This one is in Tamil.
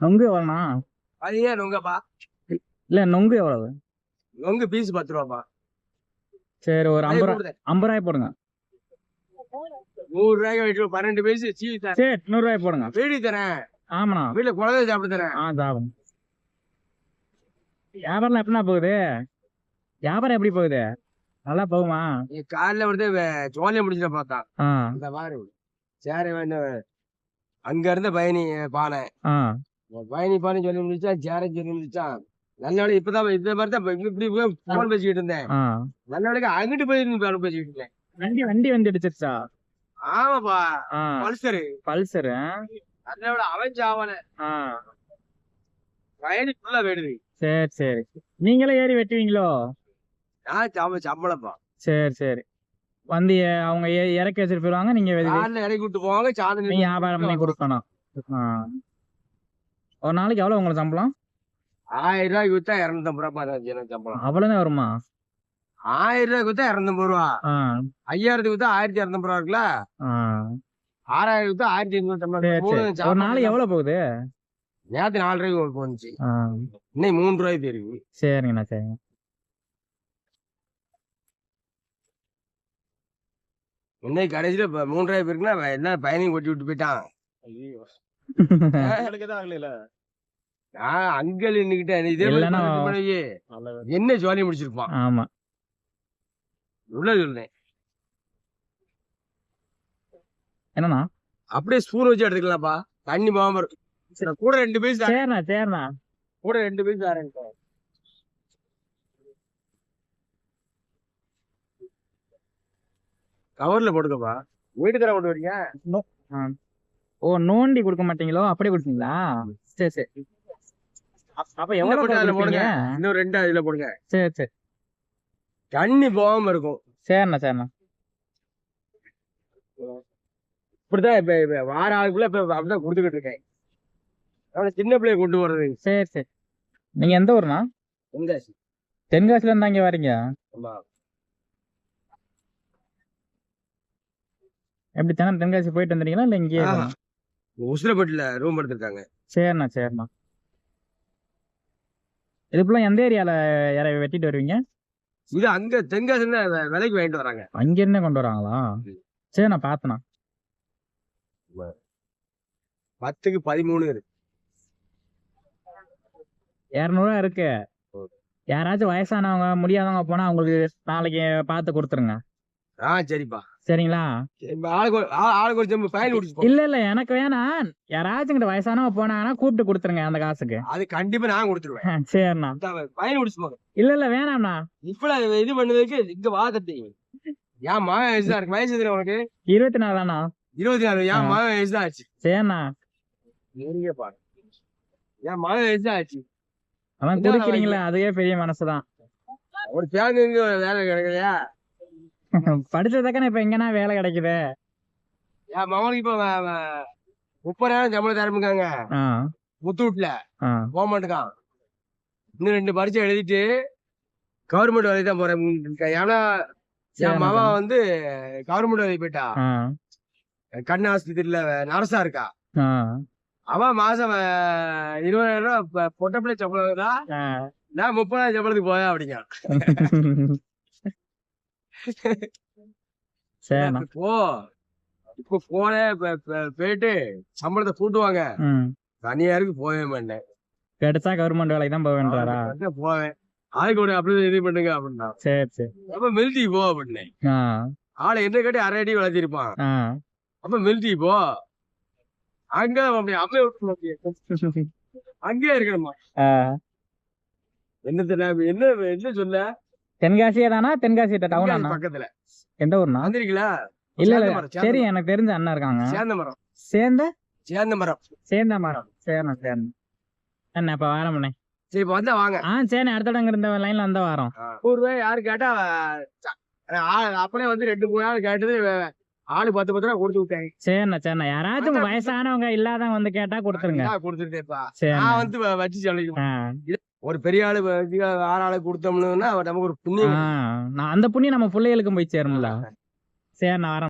நொங்கு எவ்வளோண்ணா? அது ஏன் நொங்கப்பா? இல்ல நொங்கு எவ்வளவு? நொங்கு பீஸ் பத்து ரூபாப்பா. சரி ஒரு ஐம்பது ரூபா. ஐம்பது ரூபாய் போடுங்க. நூறு ரூபாய்க்கு வெட்டி பன்னெண்டு பீஸ் சீ சரி நூறு ரூபாய் போடுங்க. வீடு தரேன். ஆமாண்ணா. வீட்டுல குழந்தை சாப்பிட்டு தரேன். ஆ சாப்பிடுங்க. வியாபாரம் எப்படிண்ணா போகுது? வியாபாரம் எப்படி போகுது? நல்லா போகுமா? காலைல வந்து சோழியம் முடிச்சுட்டு பார்த்தா இந்த பாரு சேரை வேணும் அங்க இருந்த பயணி பானை. பயணி பானை சொல்லி முடிச்சா சேரை சொல்லி முடிச்சா நல்ல வேலை இப்பதான் இந்த மாதிரி தான் இப்ப இப்படி போன் பேசிக்கிட்டு இருந்தேன். ஆ. நல்ல வேலைக்கு அங்கிட்டு போய் போன் பேசிக்கிட்டு இருந்தேன். வண்டி வண்டி வந்து அடிச்சிருச்சா ஆமாப்பா பல்சரு. பல்சரு நல்ல வேலை அவன் சாவன பயணி ஃபுல்லா வேடுது சரி சரி. நீங்களே ஏறி வெட்டுவீங்களோ? நான் சாம சம்பளப்பா சரி சரி. வந்து அவங்க இறக்கி வச்சுட்டு போயிருவாங்க நீங்க இறக்கி விட்டு போவாங்க சாதனை நீங்க வியாபாரம் பண்ணி கொடுக்கணும். ஒரு நாளைக்கு எவ்வளவு உங்களுக்கு சம்பளம்? ஆயிரம் ரூபாய்க்கு வித்தா இரநூத்தம்பது ரூபா தான் எனக்கு சம்பளம். அவ்வளவுதான் வருமா? ஆயிரம் ரூபாய்க்கு வித்தா இரநூத்தம்பது ரூபா. ஐயாயிரத்துக்கு வித்தா ஆயிரத்தி இரநூத்தம்பது ரூபா இருக்குல்ல? ஆறாயிரம் வித்தா ஆயிரத்தி சரி ஒரு நாளைக்கு எவ்வளவு போகுது? நேத்து நாலு ரூபாய்க்கு ஆ. இன்னைக்கு மூணு ரூபாய்க்கு இருக்கு சரிங்கண்ணா சரிங்க. இன்னைக்கு கடைசியில இருக்குன்னா அவன் என்ன பயணியும் கொட்டி விட்டு போயிட்டான். நான் அங்க நின்னுக்கிட்டேன். இதே என்ன ஜோலி முடிச்சிருப்பான். ஆமா. உள்ள சொல்றேன். என்னண்ணா? அப்படியே ஸ்பூன் வச்சு எடுத்துக்கலாம்ப்பா. தண்ணி. சரி, கூட ரெண்டு பீஸ் தரேன். சரிண்ணா சரிண்ணா. கூட ரெண்டு பீஸ் தரேன் கவர்ல போட்டுக்கப்பா. வீட்டு தர கொண்டு வரீங்க? ஓ நோண்டி கொடுக்க மாட்டீங்களோ? அப்படியே கொடுப்பீங்களா? சரி சரி. அப்- அப்ப எவ்வளவு போட்டு போடுங்க. இன்னும் ரெண்டு அதுல போடுங்க. சரி சரி. தண்ணி போகாம இருக்கும். சரிண்ணா சரிண்ணா. இப்படிதான் இப்ப இப்ப வார ஆளுக்குள்ள இப்ப அப்படிதான் கொடுத்துக்கிட்டு இருக்கேன். அவனை சின்ன பிள்ளைய கொண்டு வர்றது சரி சரி. நீங்க எந்த ஊர்ண்ணா? எங்க தென்காசில இருந்தா இங்க வரீங்க? ஆமா. எப்படி தினம் தென்காசி போயிட்டு வந்துட்டீங்களா? இல்ல இங்கேயே. உசிலப்பட்டில ரூம் எடுத்திருக்காங்க. சரிண்ணா சரிண்ணா. இது ஃபுல்லா எந்த ஏரியால யார வெட்டிட்டு வருவீங்க? இது அங்க தென்காசில விலைக்கு வாங்கிட்டு வராங்க. அங்க இருந்தே கொண்டு வராங்களா? சரி நான் பத்துக்கு பதிமூணு இருக்கு இரநூறுவா இருக்கு. யாராச்சும் வயசானவங்க முடியாதவங்க போனா அவங்களுக்கு நாளைக்கு பார்த்து கொடுத்துருங்க. ஆ சரிப்பா. சரிங்களா? இல்ல இல்ல எனக்கு வேணாம் யாராச்சும் இங்கிட்ட வயசானவங்க போனாங்கன்னா கூப்பிட்டு கொடுத்துருங்க அந்த காசுக்கு. அது கண்டிப்பா நான் கொடுத்துருவேன். சரிண்ணா. பயன் குடிச்சு போங்க இல்ல இல்ல வேணாம்ண்ணா. இப்ப இது பண்ணதுக்கு இங்க வாதட்டி ஏன் மகன் வயசு தான் இருக்கு? வயசு உனக்கு? இருபத்தி நாலாண்ணா இருபத்தி நாலு. ஆ. என் மகன் வயசு தான் ஆச்சு? சரிண்ணா. நீங்க பாரு என் மகன் வயசு தான் ஆச்சு? என்ன குடிக்கிறீங்களே அதுவே பெரிய மனசுதான் ஒரு இங்க வேலை கிடைக்கலையா படிச்சதுக்கான இப்ப எங்கன்னா வேலை கிடைக்குது? என் மகனுக்கு இப்ப முப்பதாயிரம் சம்பளம் தரமுக்காங்க முத்தூட்ல போக மாட்டேங்கான் இன்னும் ரெண்டு பரீட்சை எழுதிட்டு கவர்மெண்ட் வேலைக்கு தான் போறேன். ஏன்னா என் மகன் வந்து கவர்மெண்ட் வேலைக்கு போயிட்டா. கண் ஆஸ்பத்திரியில நர்ஸா இருக்கா. அவன் மாசம் இருபதாயிரம் ரூபாய் பொ- பொட்ட பிள்ளை சம்பளம். நான் முப்பதாயிரம் சம்பளத்துக்கு போயா அப்படிங்க சரிண்ணா போ. இப்ப போனே போயிட்டு சம்பளத்தை கூட்டுவாங்க. தனியாருக்கு போகவே மாட்டேன். கிடைச்சா கவர்மெண்ட் வேலைக்கு தான் அவனுக்கு போவேன். ஆளுக்கு ஒரு அப்படி இது பண்ணுங்க அப்படின்னா. சரி சரி. அப்ப மிலிட்ரி போ அப்படின்னேன் ஆளை என்ன கட்டி அரை அடி வளர்த்திருப்பான். அப்ப மிலிட்ரி போ. அங்க அப்படி அப்படியே அப்படியே. அங்கேயே இருக்கணுமா. என்ன என்ன என்ன சொல்ல? தென்காசியே தானா தென்காசி டவுன் அண்ணா பக்கத்துல. எந்த ஊர்னா? வந்திருக்கீங்களா? இல்ல இல்ல. சரி எனக்கு தெரிஞ்ச அண்ணா இருக்காங்க. சேர்ந்த மரம் சேர்ந்த? சேர்ந்த மரம் சேர்ந்த மரம் சரிண்ணா சரிண்ணா என்ன இப்ப வாரம்ண்ணே சரி இப்ப வந்தா வாங்க. ஆ சரி அடுத்த இடம் இருந்த லைன்ல வந்த வாரம். ரூபாய் யாரு கேட்டா அப்படியே வந்து ரெண்டு மூணு நாள் கேட்டது ஆளு பத்து பத்து ரூபா கொடுத்து விட்டேன். சரிண்ணா சரிண்ணா யாராச்சும் வயசானவங்க இல்லாதவங்க வந்து கேட்டா கொடுத்துருங்க. கொடுத்துட்டேப்பா நான் வந்து வச்சு சொல்லிக்குவேன் ஆ. ஒரு பெரிய ஆளு ஆறு ஆளு கொடுத்தோம்னா நமக்கு ஒரு புண்ணியம் அந்த புண்ணியம் நம்ம பிள்ளைகளுக்கும் போய் சேரும்ல. சரி நான்